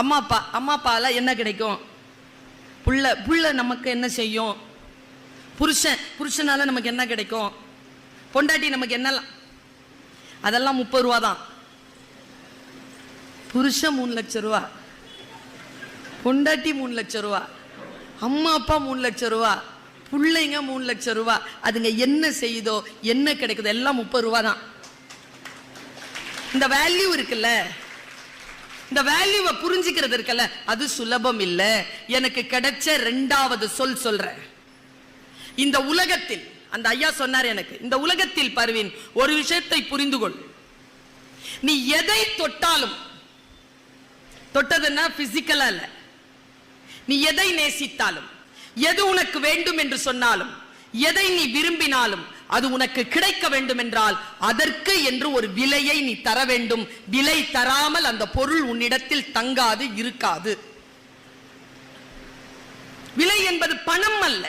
அம்மா அப்பா அம்மா அப்பால என்ன கிடைக்கும்? புள்ள புள்ள நமக்கு என்ன செய்யும்? புருஷன் புருஷனால நமக்கு என்ன கிடைக்கும்? பொண்டாட்டி நமக்கு என்னலாம் அதெல்லாம் முப்பது ரூபா தான். புருஷன் மூணு லட்சம் ரூபா. பொண்டாட்டி மூணு லட்சம் ரூபா. அம்மா அப்பா மூணு லட்சம் ரூபா. பிள்ளைங்க மூணு லட்சம் ரூபா. அதுங்க என்ன செய்யுதோ என்ன கிடைக்குதோ எல்லாம் முப்பது ரூபா தான். இந்த வேல்யூ இருக்குல்ல? இந்த வேல்யூவை புரிஞ்சுக்கிறது இருக்கல அது சுலபம் இல்ல. எனக்கு கிடைச்ச ரெண்டாவது சொல் சொல்றேன். இந்த உலகத்தில் அந்த ஐயா சொன்னார் எனக்கு இந்த உலகத்தில் பருவின் ஒரு விஷயத்தை புரிந்து கொள். நீ எதை தொட்டாலும் தொட்டதுன்னா பிசிக்கலா இல்ல. நீ எதை நேசித்தாலும் எது உனக்கு வேண்டும் என்று சொன்னாலும் எதை நீ விரும்பினாலும் அது உனக்கு கிடைக்க வேண்டும் என்றால் அதற்கு என்று ஒரு விலையை நீ தர வேண்டும். விலை தராமல் அந்த பொருள் உன்னிடத்தில் தங்காது இருக்காது. விலை என்பது பணம் அல்ல.